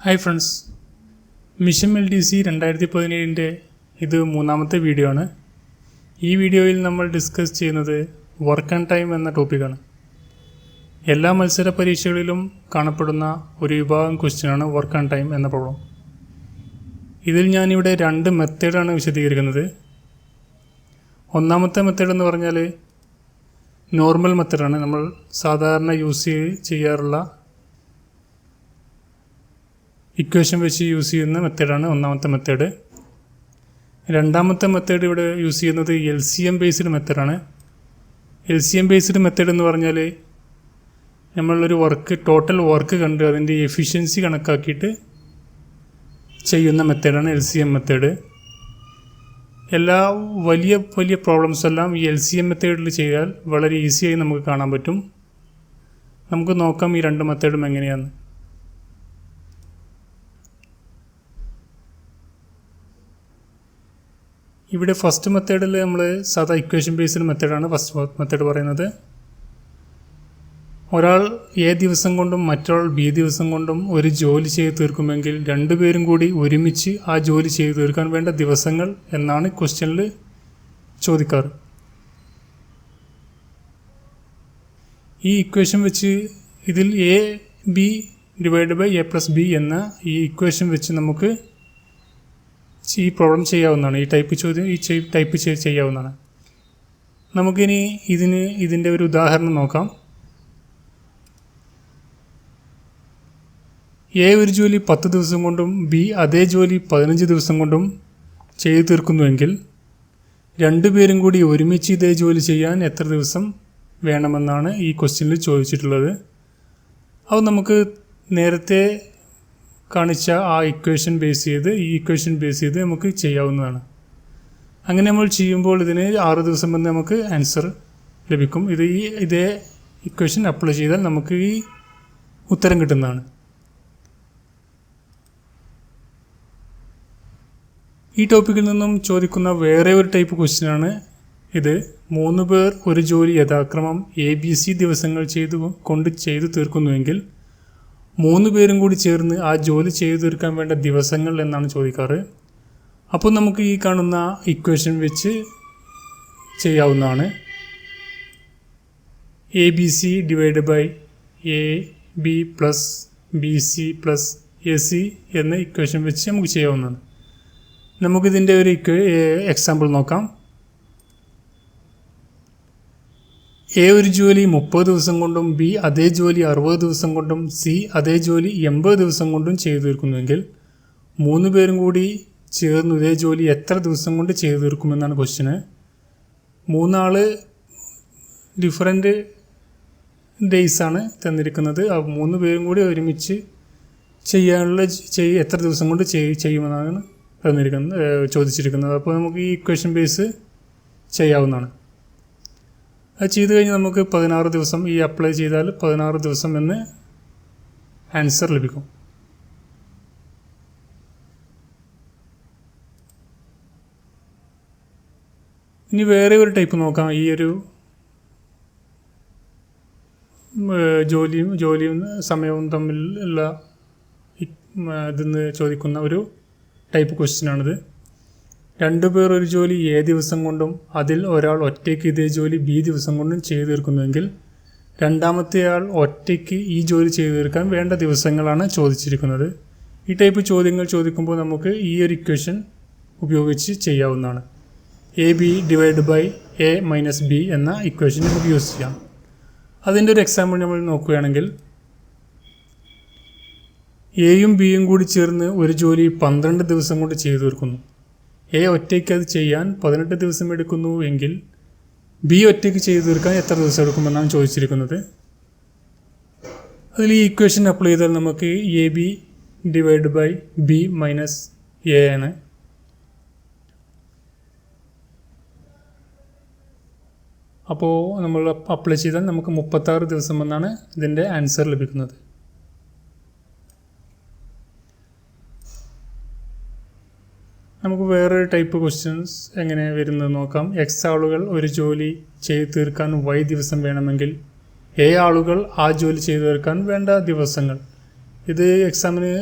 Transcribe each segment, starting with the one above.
Hi friends mission L D C രണ്ടായിരത്തി പതിനേഴിന്റെ ഇത് മൂന്നാമത്തെ വീഡിയോ ആണ്. ഈ വീഡിയോയിൽ നമ്മൾ ഡിസ്കസ് ചെയ്യുന്നത് വർക്ക് ആൻഡ് ടൈം എന്ന ടോപ്പിക്കാണ് എല്ലാ മത്സര പരീക്ഷകളിലും കാണപ്പെടുന്ന ഒരു വിഭാഗം ക്വസ്റ്റ്യനാണ് വർക്ക് ആൻഡ് ടൈം എന്ന പ്രോബ്ലം ഇതിൽ ഞാനിവിടെ രണ്ട് മെത്തേഡാണ് വിശദീകരിക്കുന്നത്. ഒന്നാമത്തെ മെത്തേഡ് എന്ന് പറഞ്ഞാൽ നോർമൽ മെത്തേഡാണ് നമ്മൾ സാധാരണ യൂസ് ചെയ്യാറുള്ള ഇക്വേഷൻ വെച്ച് യൂസ് ചെയ്യുന്ന മെത്തേഡാണ് ഒന്നാമത്തെ മെത്തേഡ്. രണ്ടാമത്തെ മെത്തേഡ് ഇവിടെ യൂസ് ചെയ്യുന്നത് എൽ സി എം ബേസ്ഡ് മെത്തേഡാണ്. L C M based method എന്ന് പറഞ്ഞാൽ നമ്മളൊരു വർക്ക് ടോട്ടൽ വർക്ക് കണ്ട് അതിന്റെ എഫിഷ്യൻസി കണക്കാക്കിയിട്ട് ചെയ്യുന്ന മെത്തേഡാണ് എൽ സി എം മെത്തേഡ്. എല്ലാ വലിയ വലിയ പ്രോബ്ലംസ് എല്ലാം ഈ എൽ സി എം മെത്തേഡിൽ ചെയ്താൽ വളരെ ഈസിയായി നമുക്ക് കാണാൻ പറ്റും. നമുക്ക് നോക്കാം ഈ രണ്ട് മെത്തേഡും എങ്ങനെയാണ് ഇവിടെ ഫസ്റ്റ് മെത്തേഡിൽ നമ്മൾ സാധാ ഇക്വേഷൻ ബേസ്ഡ് മെത്തേഡാണ് ഫസ്റ്റ് മെത്തേഡ് പറയുന്നത്. ഒരാൾ എ ദിവസം കൊണ്ടും മറ്റൊരാൾ ബി ദിവസം കൊണ്ടും ഒരു ജോലി ചെയ്ത് തീർക്കുമെങ്കിൽ രണ്ടുപേരും കൂടി ഒരുമിച്ച് ആ ജോലി ചെയ്ത് തീർക്കാൻ വേണ്ട ദിവസങ്ങൾ എന്നാണ് ക്വസ്റ്റ്യനിൽ ചോദിക്കാറ്. ഈ ഇക്വേഷൻ വെച്ച് ഇതിൽ A B divide by A plus B എന്ന ഈ ഇക്വേഷൻ വെച്ച് നമുക്ക് ഈ പ്രോബ്ലം ചെയ്യാവുന്നതാണ്. ഈ ടൈപ്പ് ചോദ്യം ഈ ടൈപ്പ് ചെയ്യാവുന്നതാണ്. നമുക്കിനി ഇതിന് ഇതിന്റെ ഒരു ഉദാഹരണം നോക്കാം. എ ഒരു ജോലി പത്ത് ദിവസം കൊണ്ടും ബി അതേ ജോലി പതിനഞ്ച് ദിവസം കൊണ്ടും ചെയ്തു തീർക്കുന്നുവെങ്കിൽ രണ്ടുപേരും കൂടി ഒരുമിച്ച് ഇതേ ജോലി ചെയ്യാൻ എത്ര ദിവസം വേണമെന്നാണ് ഈ ക്വസ്റ്റ്യനിൽ ചോദിച്ചിട്ടുള്ളത്. അത് നമുക്ക് നേരത്തെ കാണിച്ച ആ ഇക്വേഷൻ ബേസ് ചെയ്ത് ഈ ഇക്വേഷൻ ബേസ് ചെയ്ത് നമുക്ക് ചെയ്യാവുന്നതാണ്. അങ്ങനെ നമ്മൾ ചെയ്യുമ്പോൾ ഇതിന് ആറ് ദിവസം വന്ന് നമുക്ക് ആൻസർ ലഭിക്കും. ഇത് ഈ ഇതേ ഇക്വേഷൻ അപ്ലൈ ചെയ്താൽ നമുക്ക് ഈ ഉത്തരം കിട്ടുന്നതാണ്. ഈ ടോപ്പിക്കിൽ നിന്നും ചോദിക്കുന്ന വേറെ ഒരു ടൈപ്പ് ക്വസ്റ്റ്യനാണ് ഇത്. മൂന്ന് പേർ ഒരു ജോലി യഥാക്രമം എ ബി സി ദിവസങ്ങൾ ചെയ്തു കൊണ്ട് ചെയ്തു തീർക്കുന്നുവെങ്കിൽ മൂന്ന് പേരും കൂടി ചേർന്ന് ആ ജോലി ചെയ്തു തീർക്കാൻ വേണ്ട ദിവസങ്ങൾ എന്നാണ് ചോദിക്കാറ്. അപ്പോൾ നമുക്ക് ഈ കാണുന്ന ഇക്വേഷൻ വെച്ച് ചെയ്യാവുന്നതാണ്. A B C divide by A B plus B C plus A C എന്ന ഇക്വേഷൻ വെച്ച് നമുക്ക് ചെയ്യാവുന്നതാണ്. നമുക്കിതിന്റെ ഒരു എക്സാമ്പിൾ നോക്കാം. എ ഒരു ജോലി മുപ്പത് ദിവസം കൊണ്ടും ബി അതേ ജോലി അറുപത് ദിവസം കൊണ്ടും സി അതേ ജോലി എൺപത് ദിവസം കൊണ്ടും ചെയ്തു തീർക്കുന്നുവെങ്കിൽ മൂന്ന് പേരും കൂടി ചേർന്ന് ഇതേ ജോലി എത്ര ദിവസം കൊണ്ട് ചെയ്തു തീർക്കുമെന്നാണ് ക്വസ്റ്റ്യന് മൂന്നാൾ ഡിഫറെന്റ് ഡേയ്സാണ് തന്നിരിക്കുന്നത്. ആ മൂന്ന് പേരും കൂടി ഒരുമിച്ച് ചെയ്യാനുള്ള ചെയ്യ എത്ര ദിവസം കൊണ്ട് ചെയ്യുമെന്നാണ് തന്നിരിക്കുന്നത് ചോദിച്ചിരിക്കുന്നത്. അപ്പോൾ നമുക്ക് ഈ ഇക്വേഷൻ ബേസ് ചെയ്യാവുന്നതാണ്. അത് ചെയ്ത് കഴിഞ്ഞ് നമുക്ക് പതിനാറ് ദിവസം ഈ അപ്ലൈ ചെയ്താൽ പതിനാറ് ദിവസം എന്ന് ആൻസർ ലഭിക്കും. ഇനി വേറെ ഒരു ടൈപ്പ് നോക്കാം. ഈ ഒരു ജോലിയും ജോലിയും സമയവും തമ്മിലുള്ള ഇതിന്ന് ചോദിക്കുന്ന ഒരു ടൈപ്പ് ക്വസ്റ്റ്യനാണിത് രണ്ടു പേർ ഒരു ജോലി എ ദിവസം കൊണ്ടും അതിൽ ഒരാൾ ഒറ്റയ്ക്ക് ഇതേ ജോലി ബി ദിവസം കൊണ്ടും ചെയ്തു തീർക്കുന്നുവെങ്കിൽ രണ്ടാമത്തെയാൾ ഒറ്റയ്ക്ക് ഈ ജോലി ചെയ്തു തീർക്കാൻ വേണ്ട ദിവസങ്ങളാണ് ചോദിച്ചിരിക്കുന്നത്. ഈ ടൈപ്പ് ചോദ്യങ്ങൾ ചോദിക്കുമ്പോൾ നമുക്ക് ഈ ഒരു ഇക്വേഷൻ ഉപയോഗിച്ച് ചെയ്യാവുന്നതാണ്. A B divide by A minus B എന്ന ഇക്വേഷൻ നമുക്ക് യൂസ് ചെയ്യാം. അതിന്റെ ഒരു എക്സാമ്പിൾ നമ്മൾ നോക്കുകയാണെങ്കിൽ എയും ബിയും കൂടി ചേർന്ന് ഒരു ജോലി പന്ത്രണ്ട് ദിവസം കൊണ്ട് ചെയ്തു തീർക്കുന്നു. എ ഒറ്റയ്ക്ക് അത് ചെയ്യാൻ പതിനെട്ട് ദിവസം എടുക്കുന്നു എങ്കിൽ ബി ഒറ്റയ്ക്ക് ചെയ്തു തീർക്കാൻ എത്ര ദിവസം എടുക്കുമെന്നാണ് ചോദിച്ചിരിക്കുന്നത്. അതിൽ ഈ ഇക്വേഷൻ അപ്ലൈ ചെയ്താൽ നമുക്ക് A B divide by B minus A ആണ്. അപ്പോൾ നമ്മൾ അപ്ലൈ ചെയ്താൽ നമുക്ക് മുപ്പത്താറ് ദിവസം എന്നാണ് ഇതിന്റെ ആൻസർ ലഭിക്കുന്നത്. നമുക്ക് വേറൊരു ടൈപ്പ് ക്വസ്റ്റ്യൻസ് എങ്ങനെ വരുന്നത് നോക്കാം. എക്സ് ആളുകൾ ഒരു ജോലി ചെയ്തു തീർക്കാൻ വൈ ദിവസം വേണമെങ്കിൽ എ ആളുകൾ ആ ജോലി ചെയ്തു തീർക്കാൻ വേണ്ട ദിവസങ്ങൾ. ഇത് എക്സാമിന്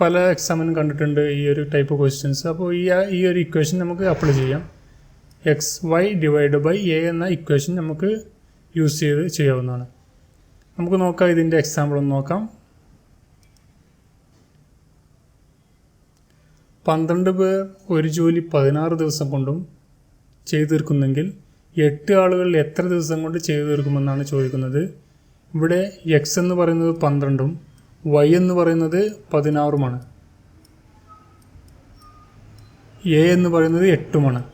പല എക്സാമിനും കണ്ടിട്ടുണ്ട് ഈ ഒരു ടൈപ്പ് ക്വസ്റ്റ്യൻസ് അപ്പോൾ ഈ ഈ ഒരു ഇക്വേഷൻ നമുക്ക് അപ്ലൈ ചെയ്യാം. X Y divide by A എന്ന ഇക്വേഷൻ നമുക്ക് യൂസ് ചെയ്ത് ചെയ്യാവുന്നതാണ്. നമുക്ക് നോക്കാം ഇതിന്റെ എക്സാമ്പിൾ ഒന്ന് നോക്കാം. പന്ത്രണ്ട് പേർ ഒരു ജോലി പതിനാറ് ദിവസം കൊണ്ടും ചെയ്തു തീർക്കുന്നെങ്കിൽ എട്ട് ആളുകൾ എത്ര ദിവസം കൊണ്ട് ചെയ്തു തീർക്കുമെന്നാണ് ചോദിക്കുന്നത്. ഇവിടെ എക്സ് എന്ന് പറയുന്നത് പന്ത്രണ്ടും വൈ എന്ന് പറയുന്നത് പതിനാറുമാണ്. എ എന്ന് പറയുന്നത് എട്ടുമാണ്.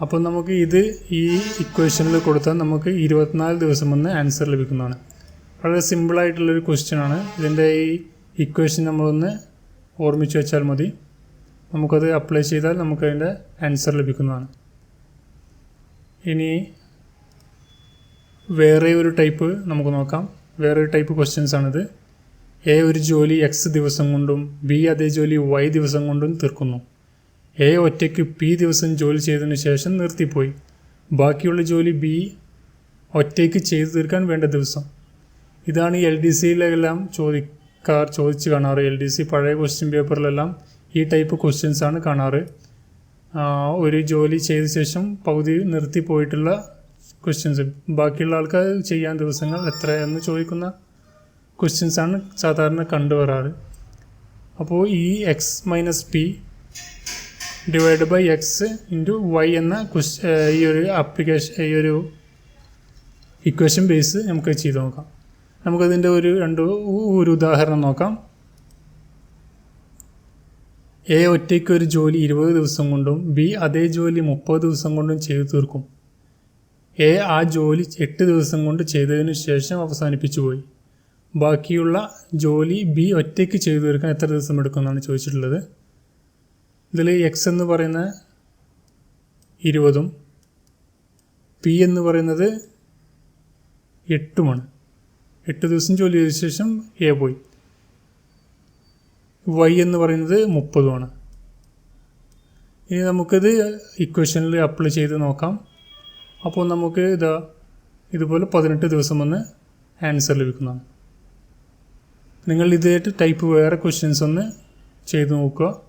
അപ്പോൾ നമുക്ക് ഇത് ഈ ഇക്വേഷനിൽ കൊടുത്താൽ നമുക്ക് ഇരുപത്തിനാല് ദിവസം വന്ന് ആൻസർ ലഭിക്കുന്നതാണ്. വളരെ സിമ്പിളായിട്ടുള്ളൊരു ക്വസ്റ്റ്യൻ ആണ്. ഇതിന്റെ ഈ ഇക്വേഷൻ നമ്മളൊന്ന് ഓർമ്മിച്ച് വെച്ചാൽ മതി. നമുക്കത് അപ്ലൈ ചെയ്താൽ നമുക്കതിന്റെ ആൻസർ ലഭിക്കുന്നതാണ്. ഇനി വേറെ ഒരു ടൈപ്പ് നമുക്ക് നോക്കാം. വേറെ ഒരു ടൈപ്പ് ക്വസ്റ്റ്യൻസ് ആണിത്. എ ഒരു ജോലി എക്സ് ദിവസം കൊണ്ടും ബി അതേ ജോലി വൈ ദിവസം കൊണ്ടും തീർക്കുന്നു. എ ഒറ്റയ്ക്ക് പി ദിവസം ജോലി ചെയ്തതിനു ശേഷം നിർത്തിപ്പോയി. ബാക്കിയുള്ള ജോലി ബി ഒറ്റയ്ക്ക് ചെയ്തു തീർക്കാൻ വേണ്ട ദിവസം. ഇതാണ് എൽ ഡി സിയിലെല്ലാം ചോദിക്കാർ ചോദിച്ച് കാണാറ്. എൽ ഡി സി പഴയ ക്വസ്റ്റ്യൻ പേപ്പറിലെല്ലാം ഈ ടൈപ്പ് ക്വസ്റ്റ്യൻസ് ആണ് കാണാറ്. ഒരു ജോലി ചെയ്ത ശേഷം പകുതി നിർത്തി പോയിട്ടുള്ള ക്വസ്റ്റ്യൻസ് ബാക്കിയുള്ള ആൾക്കാർ ചെയ്യാൻ ദിവസങ്ങൾ എത്രയെന്ന് ചോദിക്കുന്ന ക്വസ്റ്റ്യൻസ് ആണ് സാധാരണ കണ്ടുവരാറ് അപ്പോൾ ഈ X minus P divide by X into Y എന്ന ക്വസ്റ്റ് ഈ ഒരു ആപ്ലിക്കേഷൻ ഈ ഒരു ഇക്വേഷൻ ബേസ് നമുക്ക് ചെയ്ത് നോക്കാം. നമുക്കതിന്റെ ഒരു രണ്ട് ഒരു ഉദാഹരണം നോക്കാം. എ ഒറ്റയ്ക്ക് ഒരു ജോലി ഇരുപത് ദിവസം കൊണ്ടും ബി അതേ ജോലി മുപ്പത് ദിവസം കൊണ്ടും ചെയ്തു തീർക്കും. എ ആ ജോലി എട്ട് ദിവസം കൊണ്ട് ചെയ്തതിനു ശേഷം അവസാനിപ്പിച്ചു പോയി. ബാക്കിയുള്ള ജോലി ബി ഒറ്റയ്ക്ക് ചെയ്തു തീർക്കാൻ എത്ര ദിവസം എടുക്കുമെന്നാണ് ചോദിച്ചിട്ടുള്ളത്. ഇതിൽ എക്സ് എന്ന് പറയുന്ന ഇരുപതും പി എന്ന് പറയുന്നത് എട്ടുമാണ്. എട്ട് ദിവസം ജോലി ചെയ്ത ശേഷം എ പോയി. വൈ എന്ന് പറയുന്നത് മുപ്പതുമാണ്. ഇനി നമുക്കിത് ഇക്വേഷനിൽ അപ്ലൈ ചെയ്ത് നോക്കാം. അപ്പോൾ നമുക്ക് ഇതാ ഇതുപോലെ പതിനെട്ട് ദിവസം വന്ന് ആൻസർ ലഭിക്കുന്നതാണ്. നിങ്ങൾ ഇതായിട്ട് ടൈപ്പ് വേറെ ക്വസ്റ്റ്യൻസ് ഒന്ന് ചെയ്ത് നോക്കുക.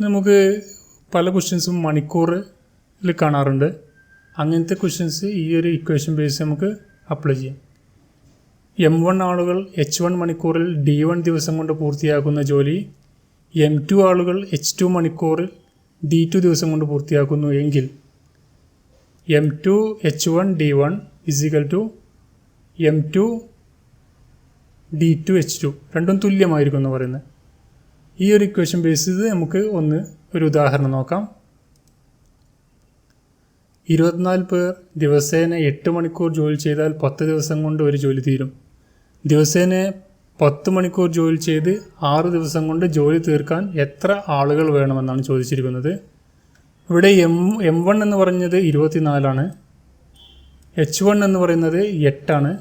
നമുക്ക് പല ക്വസ്റ്റ്യൻസും മണിക്കൂറിൽ കാണാറുണ്ട്. അങ്ങനത്തെ ക്വസ്റ്റ്യൻസ് ഈ ഒരു ഇക്വേഷൻ ബേസ് നമുക്ക് അപ്ലൈ ചെയ്യാം. എം വൺ ആളുകൾ എച്ച് വൺ മണിക്കൂറിൽ ഡി വൺ ദിവസം കൊണ്ട് പൂർത്തിയാക്കുന്ന ജോലി എം ടു ആളുകൾ എച്ച് ടു മണിക്കൂറിൽ ഡി ടു ദിവസം കൊണ്ട് പൂർത്തിയാക്കുന്നു എങ്കിൽ M two H one D one is equal to M two D two H two രണ്ടും തുല്യമായിരിക്കും എന്ന് പറയുന്നത്. ഈ ഒരു ഇക്വേഷൻ ബേസ് ചെയ്ത് നമുക്ക് ഒന്ന് ഒരു ഉദാഹരണം നോക്കാം. ഇരുപത്തിനാല് പേർ ദിവസേന എട്ട് മണിക്കൂർ ജോലി ചെയ്താൽ പത്ത് ദിവസം കൊണ്ട് ഒരു ജോലി തീരും. ദിവസേന പത്ത് മണിക്കൂർ ജോലി ചെയ്ത് ആറ് ദിവസം കൊണ്ട് ജോലി തീർക്കാൻ എത്ര ആളുകൾ വേണമെന്നാണ് ചോദിച്ചിരിക്കുന്നത്. ഇവിടെ എം എം വൺ എന്ന് പറഞ്ഞത് ഇരുപത്തിനാലാണ് എച്ച് വൺ എന്ന് പറയുന്നത് എട്ടാണ്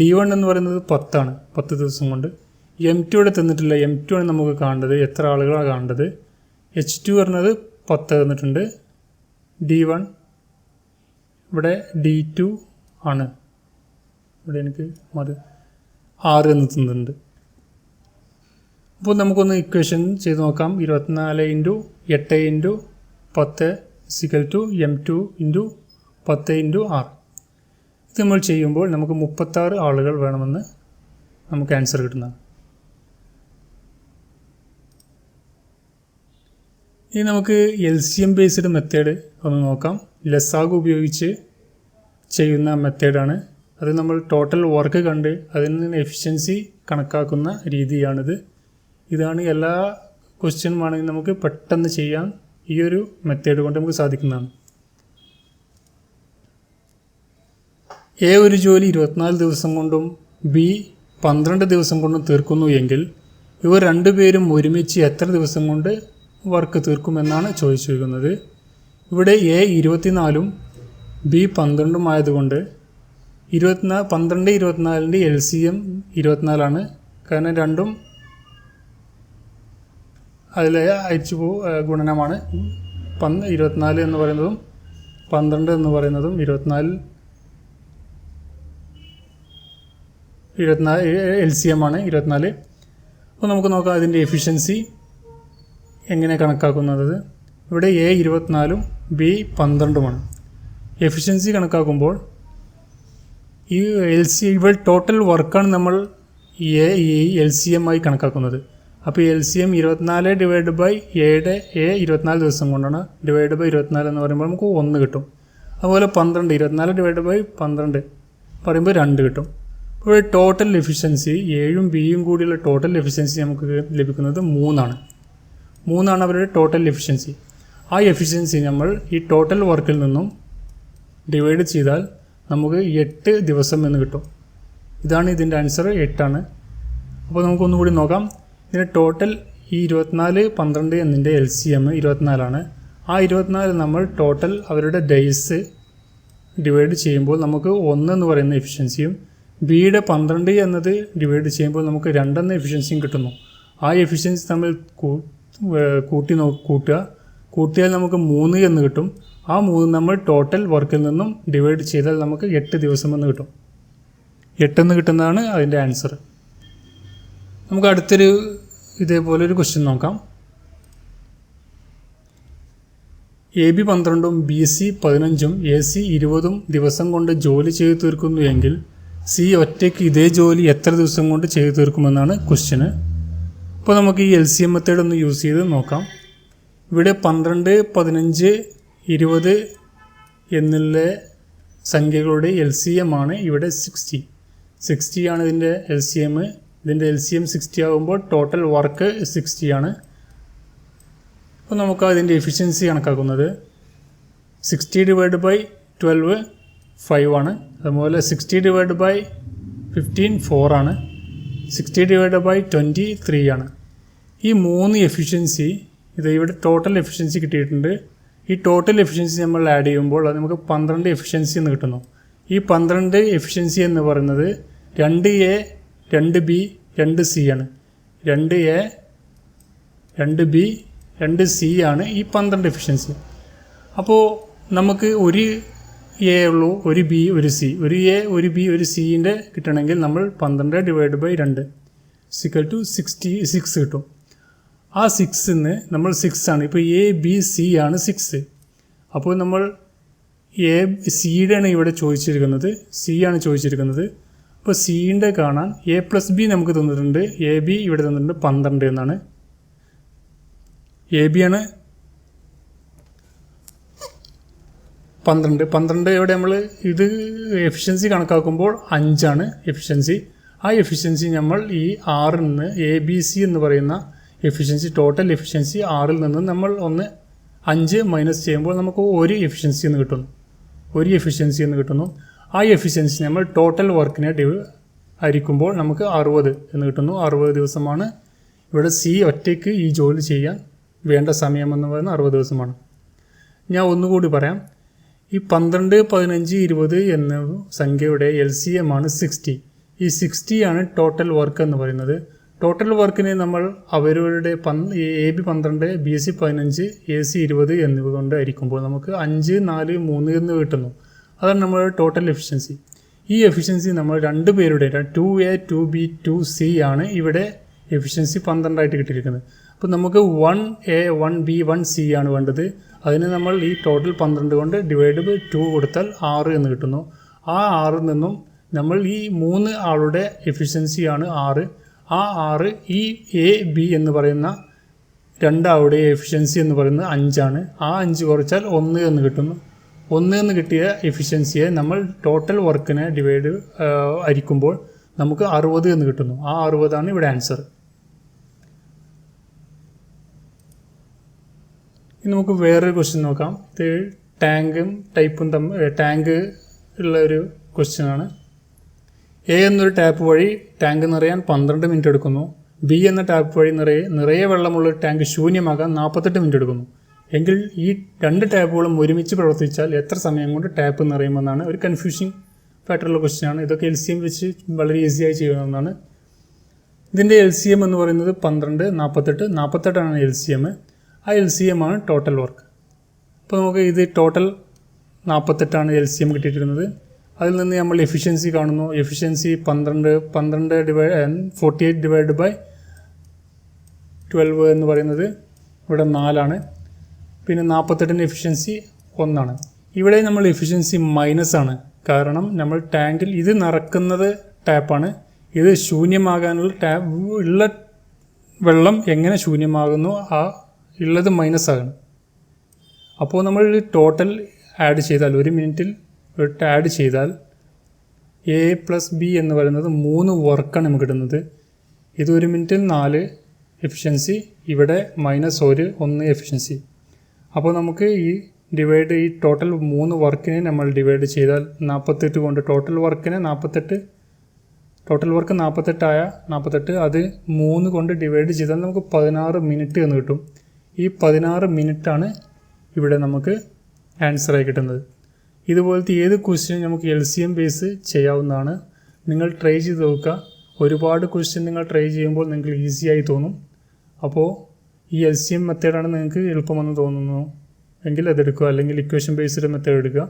ഡി വൺ എന്ന് പറയുന്നത് പത്താണ് പത്ത് ദിവസം കൊണ്ട്. എം ടു ഇവിടെ തന്നിട്ടില്ല. എം ടു ആണ് നമുക്ക് കാണേണ്ടത്. എത്ര ആളുകളാണ് കാണേണ്ടത്? എച്ച് ടു പറഞ്ഞത് പത്ത് തന്നിട്ടുണ്ട്. ഡി വൺ ഇവിടെ ഡി ടു ആണ്. ഇവിടെ എനിക്ക് മതി. ആറ് എന്ന് തന്നിട്ടുണ്ട്. അപ്പോൾ നമുക്കൊന്ന് ഇക്വേഷൻ ചെയ്ത് നോക്കാം. ഇരുപത്തിനാല് ഇന്റു എട്ട് ഇന്റു പത്ത് equal to M two into പത്ത് ഇന്റു ആറ് ഇത് നമ്മൾ ചെയ്യുമ്പോൾ നമുക്ക് മുപ്പത്താറ് ആളുകൾ വേണമെന്ന് നമുക്ക് ആൻസർ കിട്ടുന്നതാണ്. ഇനി നമുക്ക് L C M based method ഒന്ന് നോക്കാം. ലെസാഗ് ഉപയോഗിച്ച് ചെയ്യുന്ന മെത്തേഡാണ് അത് നമ്മൾ ടോട്ടൽ വർക്ക് കണ്ട് അതിൽ നിന്ന് എഫിഷ്യൻസി കണക്കാക്കുന്ന രീതിയാണിത്. ഇതാണ് എല്ലാ ക്വസ്റ്റ്യനും ആണെങ്കിൽ നമുക്ക് പെട്ടെന്ന് ചെയ്യാൻ ഈ ഒരു മെത്തേഡ് കൊണ്ട് നമുക്ക് സാധിക്കുന്നതാണ്. എ ഒരു ജോലി ഇരുപത്തിനാല് ദിവസം കൊണ്ടും ബി പന്ത്രണ്ട് ദിവസം കൊണ്ടും തീർക്കുന്നു എങ്കിൽ ഇവർ രണ്ടുപേരും ഒരുമിച്ച് എത്ര ദിവസം കൊണ്ട് വർക്ക് തീർക്കുമെന്നാണ് ചോദിച്ചിരിക്കുന്നത്. ഇവിടെ എ ഇരുപത്തിനാലും ബി പന്ത്രണ്ടും ആയതുകൊണ്ട് ഇരുപത്തിനാല് പന്ത്രണ്ട് ഇരുപത്തിനാലിന്റെ എൽ സി എം ഇരുപത്തിനാലാണ്. കാരണം രണ്ടും അതിലെ അയച്ചു പോ ഗുണനമാണ്. പന്ത് ഇരുപത്തിനാല് എന്ന് പറയുന്നതും പന്ത്രണ്ട് എന്ന് പറയുന്നതും ഇരുപത്തിനാലിൽ ഇരുപത്തിനാല് എൽ സി എം ആണ് ഇരുപത്തിനാല്. അപ്പോൾ നമുക്ക് നോക്കാം അതിന്റെ എഫിഷ്യൻസി. എങ്ങനെ കണക്കാക്കുന്നത്? ഇവിടെ എ ഇരുപത്തിനാലും ബി പന്ത്രണ്ടുമാണ്. എഫിഷ്യൻസി കണക്കാക്കുമ്പോൾ ഈ എൽ സി ഇവിടെ ടോട്ടൽ വർക്കാണ് നമ്മൾ എ ഈ എൽ സി എം ആയി കണക്കാക്കുന്നത്. അപ്പോൾ എൽ സി എം ഇരുപത്തിനാല് ഡിവൈഡ് ബൈ എയുടെ എ ഇരുപത്തിനാല് ദിവസം കൊണ്ടാണ് ഡിവൈഡ് ബൈ ഇരുപത്തിനാല് എന്ന് പറയുമ്പോൾ നമുക്ക് ഒന്ന് കിട്ടും. അതുപോലെ പന്ത്രണ്ട് ഇരുപത്തിനാല് ഡിവൈഡ് ബൈ പന്ത്രണ്ട് പറയുമ്പോൾ രണ്ട് കിട്ടും. അപ്പോൾ ടോട്ടൽ എഫിഷ്യൻസി എയും ബിയും കൂടിയുള്ള ടോട്ടൽ എഫിഷ്യൻസി നമുക്ക് ലഭിക്കുന്നത് മൂന്നാണ്. മൂന്നാണ് അവരുടെ ടോട്ടൽ എഫിഷ്യൻസി ആ എഫിഷ്യൻസി നമ്മൾ ഈ ടോട്ടൽ വർക്കിൽ നിന്നും ഡിവൈഡ് ചെയ്താൽ നമുക്ക് എട്ട് ദിവസം എന്ന് കിട്ടും. ഇതാണ് ഇതിന്റെ ആൻസർ എട്ടാണ്. അപ്പോൾ നമുക്കൊന്നുകൂടി നോക്കാം. ഇതിന്റെ ടോട്ടൽ ഈ ഇരുപത്തിനാല് പന്ത്രണ്ട് എന്നതിന്റെ എൽ സി എം ഇരുപത്തിനാലാണ്. ആ ഇരുപത്തിനാല് നമ്മൾ ടോട്ടൽ അവരുടെ ഡേയ്സ് ഡിവൈഡ് ചെയ്യുമ്പോൾ നമുക്ക് ഒന്ന് എന്ന് പറയുന്ന എഫിഷ്യൻസിയും ബിയുടെ പന്ത്രണ്ട് എന്നത് ഡിവൈഡ് ചെയ്യുമ്പോൾ നമുക്ക് രണ്ടെന്ന എഫിഷ്യൻസിയും കിട്ടുന്നു. ആ എഫിഷ്യൻസി തമ്മിൽ കൂട്ടി നോ കൂട്ടുക. കൂട്ടിയാൽ നമുക്ക് മൂന്ന് എന്ന് കിട്ടും. ആ മൂന്ന് നമ്മൾ ടോട്ടൽ വർക്കിൽ നിന്നും ഡിവൈഡ് ചെയ്താൽ നമുക്ക് എട്ട് ദിവസം എന്ന് കിട്ടും. എട്ടെന്ന് കിട്ടുന്നതാണ് അതിന്റെ ആൻസർ നമുക്ക് അടുത്തൊരു ഇതേപോലെ ഒരു ക്വസ്റ്റ്യൻ നോക്കാം. എ ബി പന്ത്രണ്ടും ബി സി പതിനഞ്ചും എ സി ഇരുപതും ദിവസം കൊണ്ട് ജോലി ചെയ്തു തീർക്കുന്നു എങ്കിൽ സി ഒറ്റയ്ക്ക് ഇതേ ജോലി എത്ര ദിവസം കൊണ്ട് ചെയ്തു തീർക്കുമെന്നാണ് ക്വസ്റ്റ്യന് അപ്പോൾ നമുക്ക് ഈ എൽ സി എം മെത്തേഡ് ഒന്ന് യൂസ് ചെയ്ത് നോക്കാം. ഇവിടെ പന്ത്രണ്ട് പതിനഞ്ച് ഇരുപത് എന്നുള്ള സംഖ്യകളുടെ എൽ സി എം ആണ് ഇവിടെ സിക്സ്റ്റി സിക്സ്റ്റി ആണ് ഇതിന്റെ എൽ സി എം ഇതിന്റെ എൽ സി എം സിക്സ്റ്റി ആകുമ്പോൾ ടോട്ടൽ വർക്ക് സിക്സ്റ്റി ആണ്. അപ്പോൾ നമുക്ക് അതിന്റെ എഫിഷ്യൻസി കണക്കാക്കുന്നത്. Sixty divide by twelve five ആണ്. അതുപോലെ sixty divide by fifteen four ആണ്. Sixty divide by twenty three ആണ്. ഈ മൂന്ന് എഫിഷ്യൻസി ഇത് ഇവിടെ ടോട്ടൽ എഫിഷ്യൻസി കിട്ടിയിട്ടുണ്ട്. ഈ ടോട്ടൽ എഫിഷ്യൻസി നമ്മൾ ആഡ് ചെയ്യുമ്പോൾ അത് നമുക്ക് പന്ത്രണ്ട് എഫിഷ്യൻസി എന്ന് കിട്ടുന്നു. ഈ പന്ത്രണ്ട് എഫിഷ്യൻസി എന്ന് പറയുന്നത് രണ്ട് എ രണ്ട് ബി രണ്ട് സി ആണ്. രണ്ട് എ രണ്ട് ബി രണ്ട് സി ആണ് ഈ പന്ത്രണ്ട് എഫിഷ്യൻസി അപ്പോൾ നമുക്ക് ഒരു എ ഉള്ളൂ ഒരു ബി ഒരു സി ഒരു എ ഒരു ബി ഒരു സീന്റെ കിട്ടണമെങ്കിൽ നമ്മൾ പന്ത്രണ്ട് ഡിവൈഡ് ബൈ രണ്ട്. സിക്കൽ ടു സിക്സ്റ്റി സിക്സ് കിട്ടും. ആ സിക്സിന്ന് നമ്മൾ സിക്സ് ആണ്. ഇപ്പോൾ എ ബി സി ആണ് സിക്സ് അപ്പോൾ നമ്മൾ എ സിയുടെ ആണ് ഇവിടെ ചോദിച്ചിരിക്കുന്നത്. സി ആണ് ചോദിച്ചിരിക്കുന്നത്. അപ്പോൾ സീന്റെ കാണാൻ എ പ്ലസ് ബി നമുക്ക് തന്നിട്ടുണ്ട്. എ ബി ഇവിടെ തന്നിട്ടുണ്ട് പന്ത്രണ്ട് എന്നാണ്. എ ബി ആണ് പന്ത്രണ്ട്. പന്ത്രണ്ട് ഇവിടെ നമ്മൾ ഇത് എഫിഷ്യൻസി കണക്കാക്കുമ്പോൾ അഞ്ചാണ് എഫിഷ്യൻസി ആ എഫിഷ്യൻസി നമ്മൾ ഈ ആറിൽ നിന്ന് എ ബി സി എന്ന് പറയുന്ന എഫിഷ്യൻസി ടോട്ടൽ എഫിഷ്യൻസി ആറിൽ നിന്ന് നമ്മൾ ഒന്ന് അഞ്ച് മൈനസ് ചെയ്യുമ്പോൾ നമുക്ക് ഒരു എഫിഷ്യൻസി എന്ന് കിട്ടുന്നു. ഒരു എഫിഷ്യൻസി എന്ന് കിട്ടുന്നു. ആ എഫിഷ്യൻസി നമ്മൾ ടോട്ടൽ വർക്കിനെ ഡിവ് ഹരിക്കുമ്പോൾ നമുക്ക് അറുപത് എന്ന് കിട്ടുന്നു. അറുപത് ദിവസമാണ്. ഇവിടെ സി ഒറ്റയ്ക്ക് ഈ ജോലി ചെയ്യാൻ വേണ്ട സമയമെന്ന് പറയുന്നത് അറുപത് ദിവസമാണ്. ഞാൻ ഒന്നുകൂടി പറയാം. ഈ പന്ത്രണ്ട് പതിനഞ്ച് ഇരുപത് എന്ന സംഖ്യയുടെ എൽ സി എം ആണ് സിക്സ്റ്റി ഈ സിക്സ്റ്റിയാണ് ടോട്ടൽ വർക്ക് എന്ന് പറയുന്നത്. ടോട്ടൽ വർക്കിനെ നമ്മൾ അവരവരുടെ പന്ത് എ ബി പന്ത്രണ്ട് ബി സി പതിനഞ്ച് എ സി ഇരുപത് എന്നിവ കൊണ്ട് നമുക്ക് അഞ്ച് നാല് മൂന്ന് എന്ന് കിട്ടുന്നു. അതാണ് നമ്മുടെ ടോട്ടൽ എഫിഷ്യൻസി ഈ എഫിഷ്യൻസി നമ്മൾ രണ്ട് പേരുടെ two A two B two C ആണ് ഇവിടെ എഫിഷ്യൻസി പന്ത്രണ്ടായിട്ട് കിട്ടിയിരിക്കുന്നത്. അപ്പോൾ നമുക്ക് one A one B one C ആണ് വേണ്ടത്. അതിന് നമ്മൾ ഈ ടോട്ടൽ പന്ത്രണ്ട് കൊണ്ട് ഡിവൈഡ് ബൈ ടു കൊടുത്താൽ ആറ് എന്ന് കിട്ടുന്നു. ആ ആറിൽ നിന്നും നമ്മൾ ഈ മൂന്ന് ആളുടെ എഫിഷ്യൻസിയാണ് ആറ്. ആ ആറ് ഈ എ ബി എന്ന് പറയുന്ന രണ്ടാളുടെ എഫിഷ്യൻസി എന്ന് പറയുന്നത് അഞ്ചാണ്. ആ അഞ്ച് കുറച്ചാൽ ഒന്ന് എന്ന് കിട്ടുന്നു. ഒന്ന് എന്ന് കിട്ടിയ എഫിഷ്യൻസിയെ നമ്മൾ ടോട്ടൽ വർക്കിനെ ഡിവൈഡ് അരിക്കുമ്പോൾ നമുക്ക് അറുപത് എന്ന് കിട്ടുന്നു. ആ അറുപതാണ് ഇവിടെ ആൻസർ ഇനി നമുക്ക് വേറൊരു ക്വസ്റ്റ്യൻ നോക്കാം. ഇത് ടാങ്കും ടൈപ്പും തമ്മിൽ ടാങ്ക് ഉള്ള ഒരു ക്വസ്റ്റ്യൻ ആണ്. എ എന്നൊരു ടാപ്പ് വഴി ടാങ്ക് നിറയാൻ പന്ത്രണ്ട് മിനിറ്റ് എടുക്കുന്നു. ബി എന്ന ടാപ്പ് വഴി നിറയെ നിറയെ വെള്ളമുള്ള ടാങ്ക് ശൂന്യമാകാൻ നാൽപ്പത്തെട്ട് മിനിറ്റ് എടുക്കുന്നു. എങ്കിൽ ഈ രണ്ട് ടാപ്പുകളും ഒരുമിച്ച് പ്രവർത്തിച്ചാൽ എത്ര സമയം കൊണ്ട് ടാപ്പ് നിറയുമെന്നാണ് ഒരു കൺഫ്യൂഷിങ് ഫാക്ടറുള്ള ക്വസ്റ്റ്യൻ ആണ്. ഇതൊക്കെ എൽ സി എം വെച്ച് വളരെ ഈസിയായി ചെയ്യാവുന്നതാണ് ഇതിന്റെ എൽ സി എം എന്ന് പറയുന്നത് പന്ത്രണ്ട് നാൽപ്പത്തെട്ട് നാൽപ്പത്തെട്ടാണ് എൽ സി എം ആ എൽ സി എം ആണ് ടോട്ടൽ വർക്ക് അപ്പോൾ നമുക്ക് ഇത് ടോട്ടൽ നാൽപ്പത്തെട്ടാണ് എൽ സി എം കിട്ടിയിരിക്കുന്നത് അതിൽ നിന്ന് നമ്മൾ എഫിഷ്യൻസി കാണുന്നു. എഫിഷ്യൻസി പന്ത്രണ്ട് പന്ത്രണ്ട് divide forty eight divide by twelve എന്ന് പറയുന്നത് ഇവിടെ നാലാണ്. പിന്നെ നാൽപ്പത്തെട്ടിന്റെ എഫിഷ്യൻസി ഒന്നാണ്. ഇവിടെ നമ്മൾ എഫിഷ്യൻസി മൈനസ് ആണ്. കാരണം നമ്മൾ ടാങ്കിൽ ഇത് നിറക്കുന്നത് ടാപ്പാണ് ഇത് ശൂന്യമാകാനുള്ള ടാപ്പ് ഉള്ള വെള്ളം എങ്ങനെ ശൂന്യമാകുന്നു? ആ ഉള്ളത് മൈനസ് ആകണം. അപ്പോൾ നമ്മൾ ടോട്ടൽ ആഡ് ചെയ്താൽ ഒരു മിനിറ്റിൽ ആഡ് ചെയ്താൽ എ പ്ലസ് ബി എന്ന് പറയുന്നത് മൂന്ന് വർക്കാണ് നമുക്ക് കിട്ടുന്നത്. ഇത് ഒരു മിനിറ്റിൽ നാല് എഫിഷ്യൻസി ഇവിടെ മൈനസ് ഒരു ഒന്ന് എഫിഷ്യൻസി അപ്പോൾ നമുക്ക് ഈ ഡിവൈഡ് ഈ ടോട്ടൽ മൂന്ന് വർക്കിനെ നമ്മൾ ഡിവൈഡ് ചെയ്താൽ നാൽപ്പത്തെട്ട് കൊണ്ട് ടോട്ടൽ വർക്കിനെ നാൽപ്പത്തെട്ട് ടോട്ടൽ വർക്ക് നാൽപ്പത്തെട്ടായ നാൽപ്പത്തെട്ട് അത് മൂന്ന് കൊണ്ട് ഡിവൈഡ് ചെയ്താൽ നമുക്ക് പതിനാറ് മിനിറ്റ് എന്ന് കിട്ടും. ഈ പതിനാറ് മിനിറ്റാണ് ഇവിടെ നമുക്ക് ആൻസറായി കിട്ടുന്നത്. ഇതുപോലത്തെ ഏത് ക്വസ്റ്റ്യനും നമുക്ക് എൽ സി എം ബേസ് ചെയ്യാവുന്നതാണ്. നിങ്ങൾ ട്രൈ ചെയ്ത് നോക്കുക. ഒരുപാട് ക്വസ്റ്റ്യൻ നിങ്ങൾ ട്രൈ ചെയ്യുമ്പോൾ നിങ്ങൾക്ക് ഈസിയായി തോന്നും. അപ്പോൾ ഈ എൽ സി എം മെത്തേഡാണ് നിങ്ങൾക്ക് എളുപ്പമെന്ന് തോന്നുന്നു. എങ്കിൽ അതെടുക്കുക അല്ലെങ്കിൽ ഇക്വേഷൻ ബേസ്ഡ് മെത്തേഡ് എടുക്കുക.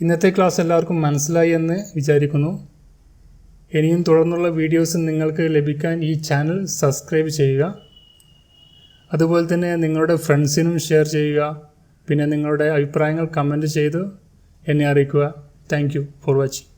ഇന്നത്തെ ക്ലാസ് എല്ലാവർക്കും മനസ്സിലായി എന്ന് വിചാരിക്കുന്നു. ഇനിയും തുടർന്നുള്ള വീഡിയോസ് നിങ്ങൾക്ക് ലഭിക്കാൻ ഈ ചാനൽ സബ്സ്ക്രൈബ് ചെയ്യുക. അതുപോലെ തന്നെ നിങ്ങളുടെ ഫ്രണ്ട്സിനും ഷെയർ ചെയ്യുക. പിന്നെ നിങ്ങളുടെ അഭിപ്രായങ്ങൾ കമന്റ് ചെയ്ത് എന്നെ അറിയിക്കുക. Thank for watching